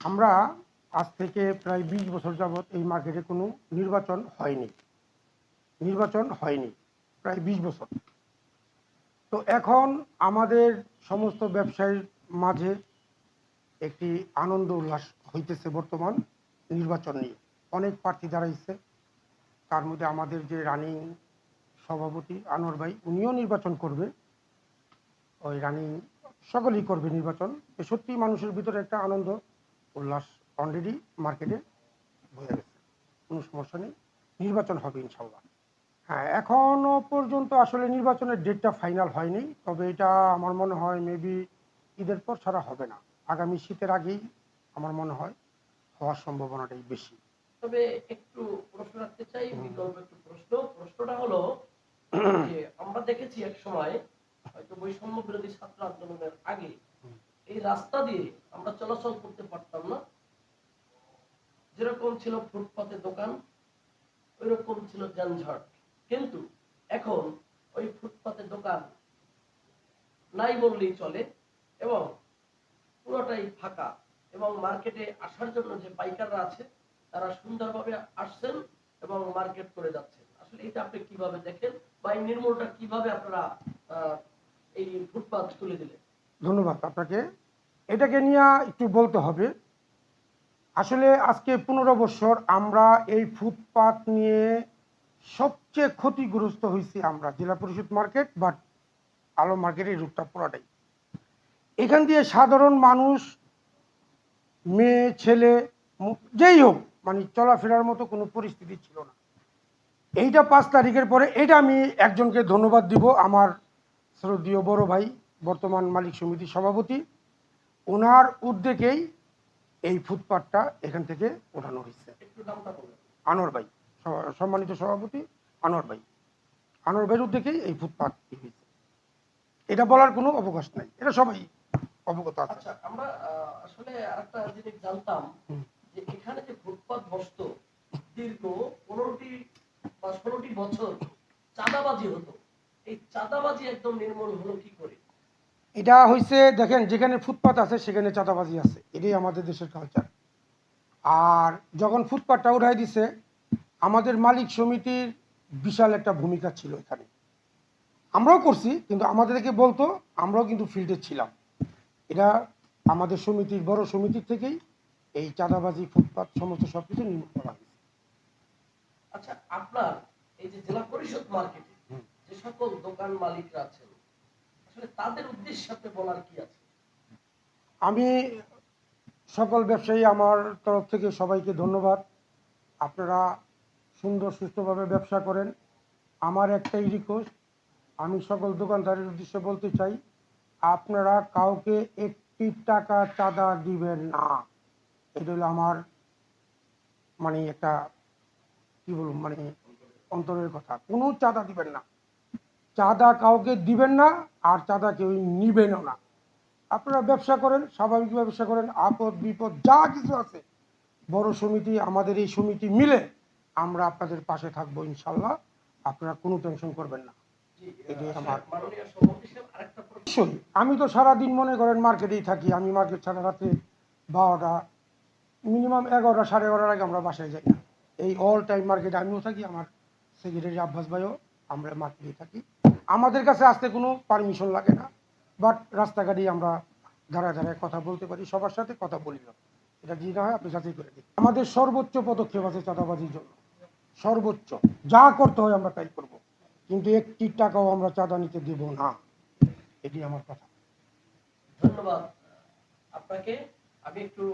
আমরা আজ থেকে প্রায় বিশ বছর যাবৎ এই মার্কেটে কোনো নির্বাচন হয়নি। নির্বাচন হয়নি, প্রায় বিশ বছর। তো এখন আমাদের সমস্ত ব্যবসায়ীর মাঝে একটি আনন্দ উল্লাস হইতেছে বর্তমান নির্বাচন নিয়ে। অনেক প্রার্থী দাঁড়াইছে। তার মধ্যে আমাদের যে রানিং সভাপতি আনোয়ার ভাই, উনিও নির্বাচন করবে। ওই রানিং সকলেই করবে নির্বাচন। সত্যি মানুষের ভিতরে একটা আনন্দ উল্লাস অলরেডি মার্কেটে বোঝা গেছে। কোনো সমস্যা নেই। নির্বাচন হবে ইনশাল্লাহ হ্যাঁ এখনও পর্যন্ত আসলে নির্বাচনের ডেটটা ফাইনাল হয়নি। তবে এটা আমার মনে হয় মেবি ঈদের পর ছাড়া হবে না। আগামী শীতের আগেই আমার মনে হয় হওয়ার সম্ভাবনাটাই বেশি। তবে একটু প্রশ্ন রাখতে চাই বিকল্প একটু প্রশ্ন। প্রশ্নটা হলো যে আমরা দেখেছি এক সময় হয়তো বৈষম্য বিরোধী ছাত্র আন্দোলনের আগে এই রাস্তা দিয়ে আমরা চলাচল করতে যেরকম ছিল ফুটপাতে দোকান ওই রকম ছিল যানজট কিন্তু এখন ওই ফুটপাতে দোকান নাই বললেই চলে এবং পুরোটাই ফাঁকা এবং মার্কেটে আসার জন্য যে পাইকাররা আছে, তারা সুন্দরভাবে আসছেন এবং মার্কেট করে যাচ্ছেন। আসলে এটা আপনি কীভাবে দেখেন বা এই নির্মূলটা কীভাবে আপনারা এই ফুটপাত তুলে দিলেন? ধন্যবাদ আপনাকে। এটাকে নিয়ে একটু বলতে হবে আসলে আজকে পনেরো বছর আমরা এই ফুটপাত নিয়ে সবচেয়ে ক্ষতিগ্রস্ত হয়েছি আমরা জেলা পরিষদ মার্কেট, বাট আলো মার্কেটের রূপটা পুরাটাই। এখান দিয়ে সাধারণ মানুষ, মেয়ে, ছেলে যেই হোক মানে চলাফেরার মতো কোনো পরিস্থিতি ছিল না। এইটা পাঁচ তারিখের পরে এটা আমি একজনকে ধন্যবাদ দিব, আমার শ্রদ্ধীয় বড় ভাই, বর্তমান মালিক সমিতির সভাপতি। ওনার উদ্যোগেই এই ফুটপাথটা এখান থেকে ওঠানো হয়েছে। আনোয়ার ভাই সম্মানিত সভাপতি আনোয়ার ভাই। আনোয়ার ভাইয়ের উদ্যোগেই এই ফুটপাথ হয়েছে। এটা বলার কোনো অবকাশ নাই। এটা সবাই অবগত আছে। আচ্ছা আমরা আসলে আরেকটা জিনিস জানতাম যে এখানে যে ফুটপাত বসতো দীর্ঘ পনেরোটি বা ষোলোটি বছর চাঁদাবাজি হতো। এই চাঁদাবাজি একদম নির্মূল হলো কি এটা হয়েছে দেখেন যেখানে ফুটপাত আছে সেখানে চাঁদাবাজি আছে। এটাই আমাদের দেশের কালচার আর যখন ফুটপাতটা উঠাই দিছে আমাদের মালিক সমিতির বিশাল একটা ভূমিকা ছিল এখানে। আমরাও করছি কিন্তু আমাদেরকে বলতো আমরাও কিন্তু ফিল্ডে ছিলাম। এটা আমাদের সমিতির বড় সমিতির থেকেই এই চাঁদাবাজি ফুটপাত সমস্ত সব কিছু নির্মূল করা হয়েছে। আচ্ছা আপনার এই যে জেলা পরিষদ মার্কেটে যে সকল দোকান মালিকরা আছেন আমি সকল ব্যবসায়ী আমার তরফ থেকে সবাইকে ধন্যবাদ। আপনারা সুন্দর, সুস্থভাবে ব্যবসা করেন। আমার একটাই রিকোয়েস্ট আমি সকল দোকানদারের উদ্দেশ্যে বলতে চাই, আপনারা কাউকে একটি টাকা চাঁদা দিবেন না। এটা হলো আমার মানে একটা কি বলুন মানে অন্তরের কথা। কোনো চাঁদা দিবেন না। চাঁদা কাউকে দিবেন না আর চাঁদা কেউ নিবেনও না। আপনারা ব্যবসা করেন স্বাভাবিক ব্যবসা করেন আপদ বিপদ যা কিছু আছে বড় সমিতি আমাদের এই সমিতি মিলে আমরা আপনাদের পাশে থাকব ইনশাল্লাহ। আপনারা কোনো টেনশন করবেন না। আমি তো সারাদিন মনে করেন মার্কেটেই থাকি আমি মার্কেট ছাড়া রাতে বারোটা মিনিমাম এগারোটা সাড়ে এগারোটার আগে আমরা বাসায় যাই না। এই অল টাইম মার্কেটে আমিও থাকি আমার সেক্রেটারি আব্বাস ভাইও আমরা মার্কেটেই থাকি। আমাদের কাছে আসতে কোনো পারমিশন লাগে না। বাট রাস্তাঘাটেই আমরা দাঁড়ায় ধারায় কথা বলতে পারি, সবার সাথে কথা বলি না। এটা যদি না হয়, আপনি যাচাই করে দিন আমাদের সর্বোচ্চ পদক্ষেপ আছে চাঁদাবাজির জন্য। সর্বোচ্চ। যা করতে হয় আমরা তাই করব। কিন্তু একটি টাকাও আমরা চাঁদা নিতে দেব না। এটি আমার কথা। ধন্যবাদ। আপনাকে আমি একটু